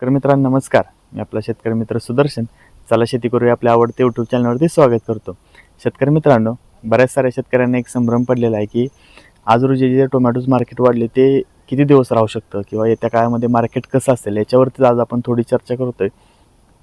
शेतकरी मित्रांनो नमस्कार. मी आपला शेतकरी मित्र सुदर्शन. चला शेती करूया आपल्या आवडते यूट्यूब चॅनलवरती स्वागत करतो. शेतकरी मित्रांनो बऱ्याच साऱ्या शेतकऱ्यांना एक संभ्रम पडलेला आहे की आज रोजी जे टोमॅटोज मार्केट वाढले ते किती दिवस राहू शकतं? किंवा येत्या काळामध्ये मार्केट कसं असेल? याच्यावरतीच आज आपण थोडी चर्चा करतोय.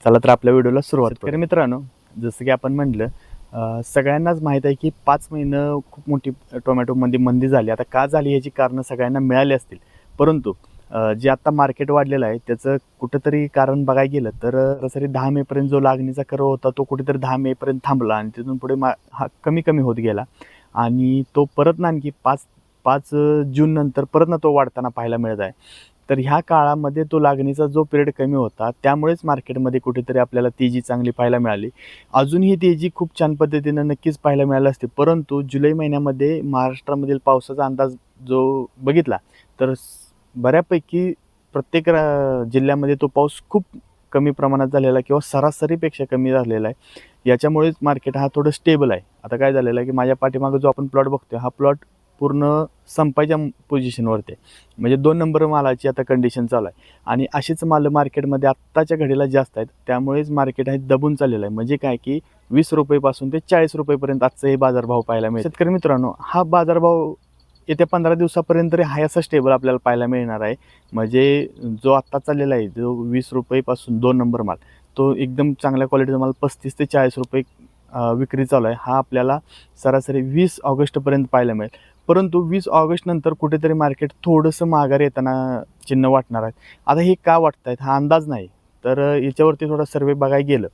चला तर आपल्या व्हिडिओला सुरुवात शेतकरी मित्रांनो जसं की आपण म्हणलं सगळ्यांनाच माहीत आहे की पाच महिनं खूप मोठी टोमॅटोमध्ये मंदी झाली. आता का झाली याची कारणं सगळ्यांना मिळाली असतील. परंतु जे आता मार्केट वाढलेलं आहे त्याचं कुठंतरी कारण बघायला गेलं तर सरासरी दहा मेपर्यंत जो लागणीचा कर्व होता तो कुठेतरी दहा मेपर्यंत थांबला आणि तिथून पुढे मा हा कमी कमी होत गेला. आणि तो परत ना आणखी पाच पाच जून नंतर परत ना तो वाढताना पाहायला मिळत आहे. तर ह्या काळामध्ये तो लागणीचा जो पिरियड कमी होता त्यामुळेच मार्केटमध्ये कुठेतरी आपल्याला तेजी चांगली पाहायला मिळाली. अजूनही तेजी खूप छान पद्धतीनं नक्कीच पाहायला मिळाली असते परंतु जुलै महिन्यामध्ये महाराष्ट्रामधील पावसाचा अंदाज जो बघितला तर बऱ्यापैकी प्रत्येक रा- जिल्ह्यामध्ये तो पाऊस खूप कमी प्रमाणात झालेला आहे किंवा सरासरीपेक्षा कमी झालेला आहे. याच्यामुळेच मार्केट हा थोडं स्टेबल आहे. आता काय झालेलं आहे की माझ्या पाठीमागं जो आपण प्लॉट बघतोय हा प्लॉट पूर्ण संपायच्या पोझिशनवरती आहे. म्हणजे दोन नंबर मालाची आता कंडिशन चालू आहे. आणि अशीच मालं मार्केटमध्ये आत्ताच्या घडीला जास्त आहेत. त्यामुळेच मार्केट हे दबून चाललेलं आहे. म्हणजे काय की वीस रुपयेपासून ते चाळीस रुपयेपर्यंत आजचं हे बाजारभाव पाहायला मिळेल. शेतकरी मित्रांनो हा बाजारभाव येत्या पंधरा दिवसापर्यंत तरी हाय असा स्टेबल आपल्याला पाहायला मिळणार आहे. म्हणजे जो आत्ता चाललेला आहे जो वीस रुपयेपासून दोन नंबर माल तो एकदम चांगल्या क्वालिटीचा माल पस्तीस ते चाळीस रुपये विक्री चालू आहे. हा आपल्याला सरासरी वीस ऑगस्टपर्यंत पाहायला मिळेल. परंतु वीस ऑगस्टनंतर कुठेतरी मार्केट थोडंसं माघार येताना चिन्ह वाटणार आहे. आता हे का वाटत आहेत हा अंदाज नाही. तर याच्यावरती थोडा सर्वे बघायला गेलं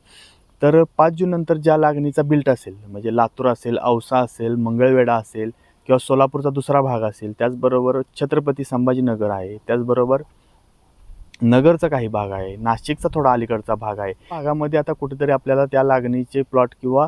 तर पाच जूननंतर ज्या लागणीचा बिल्ट असेल म्हणजे लातूर असेल औसा असेल मंगळवेढा असेल किंवा सोलापूरचा दुसरा भाग असेल त्याचबरोबर छत्रपती संभाजीनगर आहे त्याचबरोबर नगरचा काही भाग आहे नाशिकचा थोडा अलीकडचा भाग आहे. भागामध्ये आता कुठेतरी आपल्याला त्या लागणीचे प्लॉट किंवा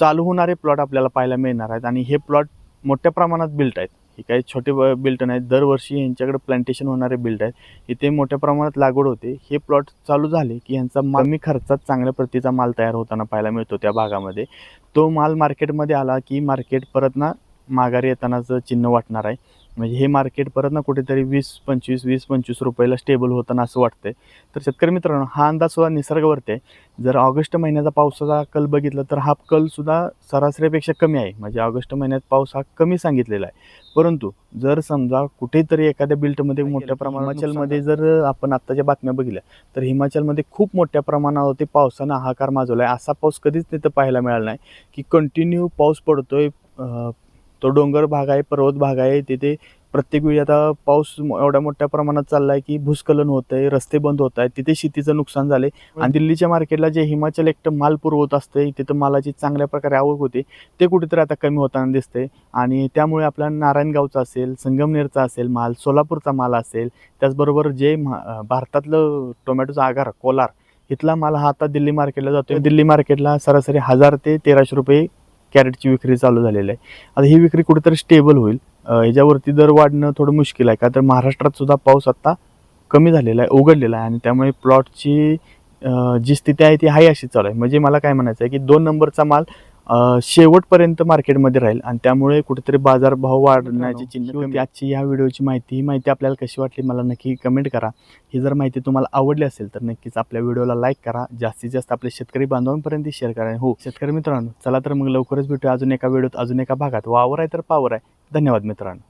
चालू होणारे प्लॉट आपल्याला पाहायला मिळणार आहेत आणि हे प्लॉट मोठ्या प्रमाणात बिल्ट आहेत. हे काही छोटे बिल्ट नाहीत. दरवर्षी यांच्याकडे प्लांटेशन होणारे बिल्ट आहेत. इथे मोठ्या प्रमाणात लागवड होते. हे प्लॉट चालू झाले की यांचा कमी खर्चात चांगल्या प्रतीचा माल तयार होताना पाहायला मिळतो त्या भागामध्ये. तो माल मार्केटमध्ये आला की मार्केट परत ना माघारी येतानाचं चिन्ह वाटणार आहे. म्हणजे हे मार्केट परत ना कुठेतरी वीस पंचवीस वीस पंचवीस रुपयाला स्टेबल होताना असं वाटतंय. तर शेतकरी मित्रांनो हा अंदाज सुद्धा निसर्गावरती आहे. जर ऑगस्ट महिन्याचा पावसाचा कल बघितला तर हा कल सुद्धा सरासरीपेक्षा कमी आहे. म्हणजे ऑगस्ट महिन्यात पाऊस हा कमी सांगितलेला आहे. परंतु जर समजा कुठेतरी एखाद्या बिल्टमध्ये मोठ्या प्रमाणात हिमाचलमध्ये जर आपण आत्ताच्या बातम्या बघितल्या तर हिमाचलमध्ये खूप मोठ्या प्रमाणावरती पावसानं हाहाकार माजवला आहे असा पाऊस कधीच तिथं पाहायला मिळाला नाही. की कंटिन्यू पाऊस पडतोय तो डोंगर भाग आहे पर्वत भाग आहे तिथे प्रत्येक वेळी आता पाऊस एवढ्या मोठ्या प्रमाणात चाललाय की भूस्खलन होत आहे रस्ते बंद होत आहेत तिथे शेतीचं नुकसान झालंय. आणि दिल्लीच्या मार्केटला जे हिमाचल एकटं माल पुरवत असते तिथं मालाची चांगल्या प्रकारे आवक होते ते कुठेतरी आता कमी होताना दिसते आणि त्यामुळे आपला नारायणगावचा असेल संगमनेरचा असेल माल सोलापूरचा माल असेल त्याचबरोबर जे भारतातलं टोमॅटोचा आगार कोलार इथला माल हा आता दिल्ली मार्केटला जातोय. दिल्ली मार्केटला सरासरी हजार ते तेराशे रुपये कॅरेटची विक्री चालू झालेली आहे. आता ही विक्री कुठेतरी स्टेबल होईल. ह्याच्यावरती दर वाढणं थोडं मुश्किल आहे. का तर महाराष्ट्रात सुद्धा पाऊस आत्ता कमी झालेला आहे उघडलेला आहे. आणि त्यामुळे प्लॉटची जी स्थिती आहे ती हाय अशी चालू आहे. म्हणजे मला काय म्हणायचं आहे की दोन नंबरचा माल शेवटपर्यंत मार्केटमध्ये राहील. आणि त्यामुळे कुठेतरी बाजारभाव वाढण्याची चिन्ह होती आजची ह्या व्हिडिओची माहिती ही माहिती आपल्याला कशी वाटली मला नक्की कमेंट करा. ही जर माहिती तुम्हाला आवडली असेल तर नक्कीच आपल्या व्हिडिओला लाईक करा. जास्तीत जास्त आपल्या शेतकरी बांधवांपर्यंत शेअर करा. हो शेतकरी मित्रांनो चला तर मग लवकरच भेटूया अजून एका व्हिडिओत अजून एका भागात. वावर आहे तर पावर आहे. धन्यवाद मित्रांनो.